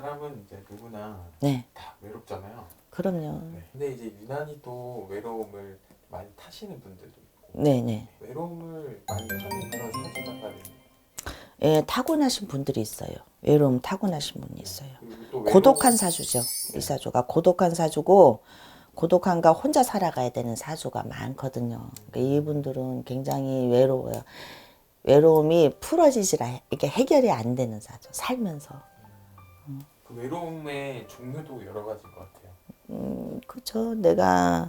사람은 이제 누구나 네, 다 외롭잖아요. 그럼요. 네. 근데 이제 유난히 또 외로움을 많이 타시는 분들도 있고 네, 네. 외로움을 많이 타는 그런 사주가 예, 타고나신 분들이 있어요. 외로움 타고나신 분이 있어요. 그리고 또 고독한 사주죠. 이 사주가 고독한 사주고 고독한가 혼자 살아가야 되는 사주가 많거든요. 그러니까 이분들은 굉장히 외로워요. 외로움이 풀어지질 않, 이게 해결이 안 되는 사주. 살면서. 그 외로움의 종류도 여러 가지인 것 같아요. 음, 그렇죠. 내가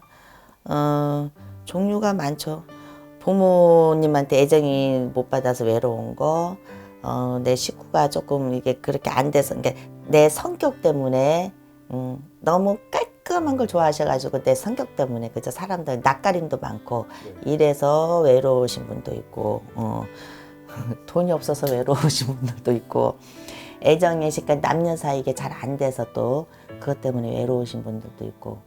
어, 종류가 많죠. 부모님한테 애정이 못 받아서 외로운 거, 어, 내 식구가 조금 이게 그렇게 안 돼서, 그러니까 내 성격 때문에 음, 너무 깔끔한 걸 좋아하셔가지고 내 성격 때문에 그죠 사람들 낯가림도 많고 네. 이래서 외로우신 분도 있고 어, 돈이 없어서 외로우신 분들도 있고 시간 남녀 사이게 잘 안 돼서 또 그것 때문에 외로우신 분들도 있고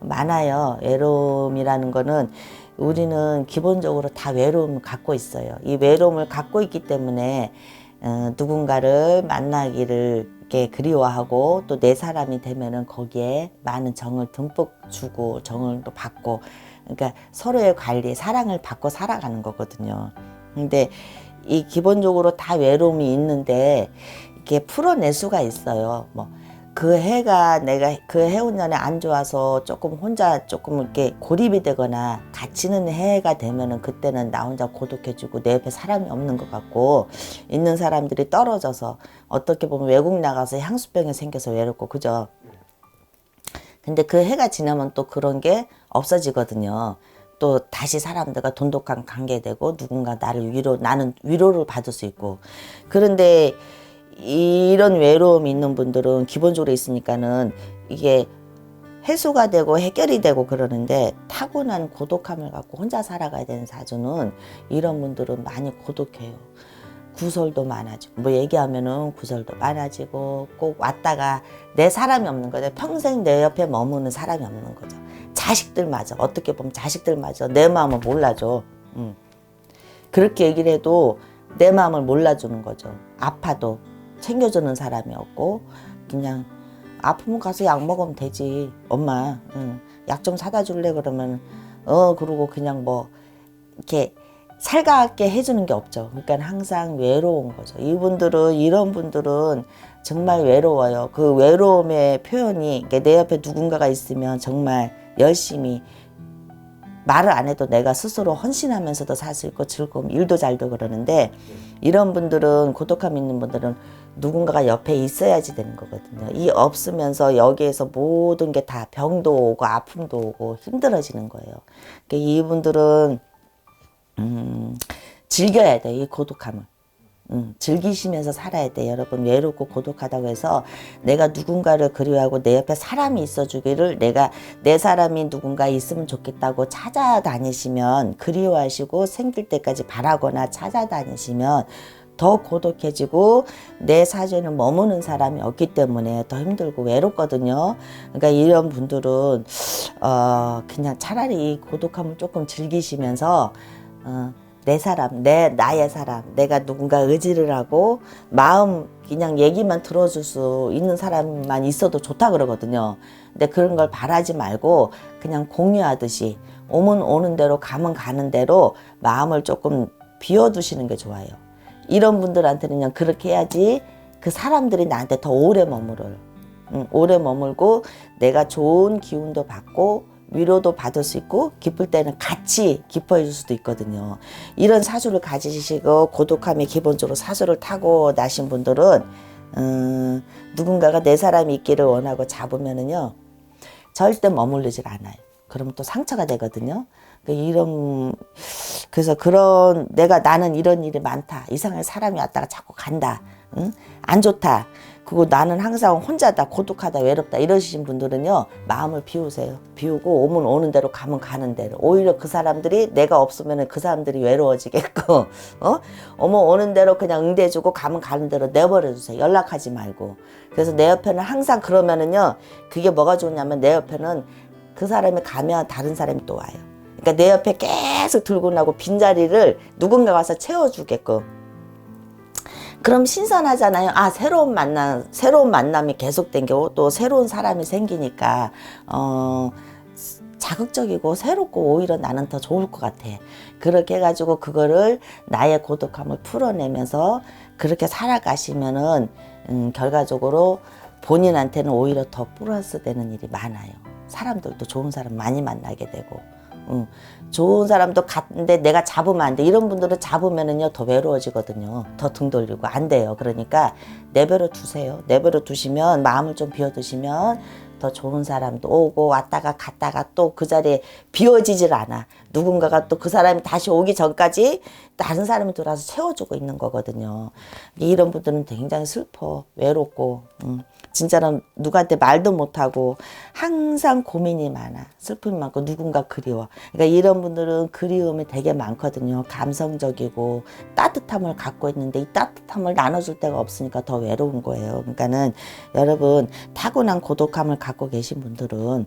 많아요. 외로움이라는 거는 우리는 기본적으로 다 외로움을 갖고 있어요. 이 외로움을 갖고 있기 때문에 어, 누군가를 만나기를 이렇게 그리워하고 또 내 사람이 되면은 거기에 많은 정을 듬뿍 주고 정을 또 받고 그러니까 서로의 관리 사랑을 받고 살아가는 거거든요. 근데 이 기본적으로 다 외로움이 있는데 이렇게 풀어낼 수가 있어요. 뭐 그 해가 내가 그 해운년에 안 좋아서 조금 혼자 조금 이렇게 고립이 되거나 갇히는 해가 되면은 그때는 나 혼자 고독해지고 내 옆에 사람이 없는 것 같고 있는 사람들이 떨어져서 어떻게 보면 외국 나가서 향수병이 생겨서 외롭고 그죠? 근데 그 해가 지나면 또 그런 게 없어지거든요. 또 다시 사람들과 돈독한 관계되고 누군가 나를 위로 나는 위로를 받을 수 있고 그런데 이런 외로움이 있는 분들은 기본적으로 있으니까는 이게 해소가 되고 해결이 되고 그러는데 타고난 고독함을 갖고 혼자 살아가야 되는 사주는 이런 분들은 많이 고독해요. 구설도 많아지고 뭐 얘기하면은 구설도 많아지고 꼭 왔다가 내 사람이 없는 거죠. 평생 내 옆에 머무는 사람이 없는 거죠. 자식들마저 어떻게 보면 자식들마저 내 마음을 몰라줘. 음. 그렇게 얘기를 해도 내 마음을 몰라주는 거죠. 아파도 챙겨주는 사람이 없고 그냥 아프면 가서 약 먹으면 되지. 엄마 약좀 사다 줄래? 그러면 어 그러고 그냥 뭐 이렇게 살갑게 해주는 게 없죠. 그러니까 항상 외로운 거죠. 이분들은 이런 분들은 정말 외로워요. 그 외로움의 표현이 그러니까 내 옆에 누군가가 있으면 정말 열심히 말을 안 해도 내가 스스로 헌신하면서도 살 수 있고 즐거움 일도 잘도 그러는데 이런 분들은 고독함 있는 분들은 누군가가 옆에 있어야지 되는 거거든요. 이 없으면서 여기에서 모든 게 다 병도 오고 아픔도 오고 힘들어지는 거예요. 그러니까 이분들은 음, 즐겨야 돼, 이 고독함을. 음, 즐기시면서 살아야 돼. 여러분, 외롭고 고독하다고 해서 내가 누군가를 그리워하고 내 옆에 사람이 있어 주기를 내가 내 사람이 누군가 있으면 좋겠다고 찾아다니시면 그리워하시고 생길 때까지 바라거나 찾아다니시면 더 고독해지고 내 사주에는 머무는 사람이 없기 때문에 더 힘들고 외롭거든요. 그러니까 이런 분들은 어 그냥 차라리 이 고독함을 조금 즐기시면서 어, 내 사람, 내 나의 사람, 내가 누군가 의지를 하고 마음 그냥 얘기만 들어줄 수 있는 사람만 있어도 좋다 그러거든요. 근데 그런 걸 바라지 말고 그냥 공유하듯이 오면 오는 대로 가면 가는 대로 마음을 조금 비워두시는 게 좋아요. 이런 분들한테는 그냥 그렇게 해야지 그 사람들이 나한테 더 오래 머물어요. 응, 오래 머물고 내가 좋은 기운도 받고 위로도 받을 수 있고 기쁠 때는 같이 기뻐해 줄 수도 있거든요. 이런 사주를 가지시고 고독함이 기본적으로 사주를 타고 나신 분들은 음, 누군가가 내 사람이 있기를 원하고 잡으면은요 절대 머무르질 않아요. 그러면 또 상처가 되거든요. 그러니까 이런 그래서 그런 내가 나는 이런 일이 많다 이상한 사람이 왔다가 자꾸 간다 응? 안 좋다. 그리고 나는 항상 혼자다 고독하다 외롭다 이러신 분들은요 마음을 비우세요. 비우고 오면 오는 대로 가면 가는 대로. 오히려 그 사람들이 내가 없으면 그 사람들이 외로워지겠고 어? 오면 오는 대로 그냥 응대해주고 가면 가는 대로 내버려 주세요. 연락하지 말고. 그래서 내 옆에는 항상 그러면은요 그게 뭐가 좋냐면 내 옆에는 그 사람이 가면 다른 사람이 또 와요. 그러니까 내 옆에 계속 들고 나고 빈자리를 누군가 와서 채워주게끔 그럼 신선하잖아요. 아, 새로운 만남, 새로운 만남이 계속된 게또 새로운 사람이 생기니까, 어, 자극적이고 새롭고 오히려 나는 더 좋을 것 같아. 그렇게 해가지고 그거를 나의 고독함을 풀어내면서 그렇게 살아가시면은, 음, 결과적으로 본인한테는 오히려 더 플러스 되는 일이 많아요. 사람들도 좋은 사람 많이 만나게 되고. 응. 좋은 사람도 같은데 내가 잡으면 안 돼. 이런 분들은 잡으면은요 더 외로워지거든요. 더 등 돌리고 안 돼요. 그러니까 내버려 두세요. 내버려 두시면 마음을 좀 비워두시면 더 좋은 사람도 오고 왔다가 갔다가 또 그 자리에 비워지질 않아. 누군가가 또 그 사람이 다시 오기 전까지 다른 사람이 들어와서 채워주고 있는 거거든요. 이런 분들은 굉장히 슬퍼, 외롭고, 음, 진짜로 누구한테 말도 못하고 항상 고민이 많아. 슬픔이 많고 누군가 그리워. 그러니까 이런 분들은 그리움이 되게 많거든요. 감성적이고 따뜻함을 갖고 있는데 이 따뜻함을 나눠줄 데가 없으니까 더 외로운 거예요. 그러니까는 여러분 타고난 고독함을 갖고 계신 분들은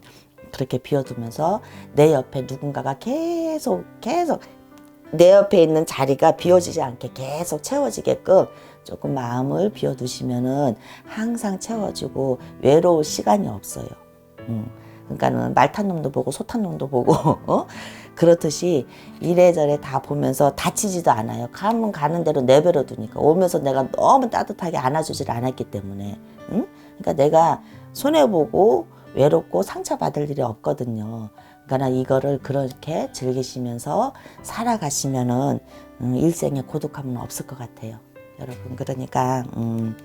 그렇게 비워두면서 내 옆에 누군가가 계속 계속 내 옆에 있는 자리가 비워지지 않게 계속 채워지게끔 조금 마음을 비워두시면은 항상 채워지고 외로울 시간이 없어요. 음. 그러니까는 말 탄 놈도 보고 소 탄 놈도 보고 어? 그렇듯이 이래저래 다 보면서 다치지도 않아요. 가면 가는 대로 내버려 두니까 오면서 내가 너무 따뜻하게 안아주질 않았기 때문에 응? 그러니까 내가 손해 보고 외롭고 상처 받을 일이 없거든요. 그러니까 이거를 그렇게 즐기시면서 살아가시면은 음, 일생에 고독함은 없을 것 같아요. 여러분 그러니까 음,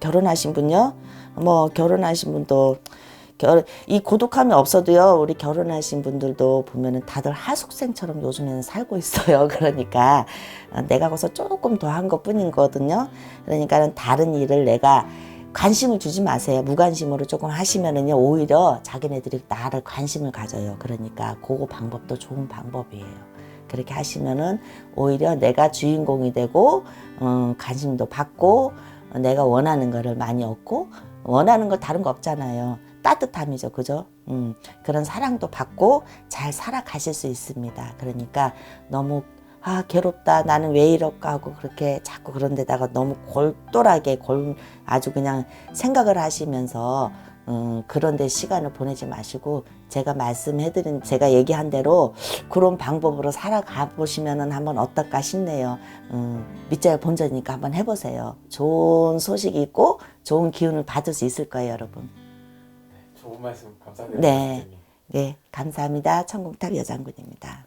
결혼하신 분요, 뭐 결혼하신 분도 결, 이 고독함이 없어도요, 우리 결혼하신 분들도 보면은 다들 하숙생처럼 요즘에는 살고 있어요. 그러니까 어, 내가 거기서 조금 더 한 것 뿐이거든요. 그러니까는 다른 일을 내가 관심을 주지 마세요. 무관심으로 조금 하시면은요, 오히려 자기네들이 나를 관심을 가져요. 그러니까 그거 방법도 좋은 방법이에요. 그렇게 하시면은 오히려 내가 주인공이 되고, 어, 관심도 받고, 어, 내가 원하는 거를 많이 얻고, 원하는 거 다른 거 없잖아요. 따뜻함이죠. 그죠? 음, 그런 사랑도 받고 잘 살아가실 수 있습니다. 그러니까 너무 아, 괴롭다. 나는 왜 이럴까 하고 그렇게 자꾸 그런 데다가 너무 골똘하게 골 아주 그냥 생각을 하시면서 음, 그런 데 시간을 보내지 마시고 제가 말씀해드린 제가 얘기한 대로 그런 방법으로 살아가 보시면은 한번 어떨까 싶네요. 음, 밑자야 본전이니까 한번 해보세요. 좋은 소식이 있고 좋은 기운을 받을 수 있을 거예요, 여러분. 좋은 말씀 감사드립니다. 네. 선생님. 네, 감사합니다. 천국탑 여장군입니다.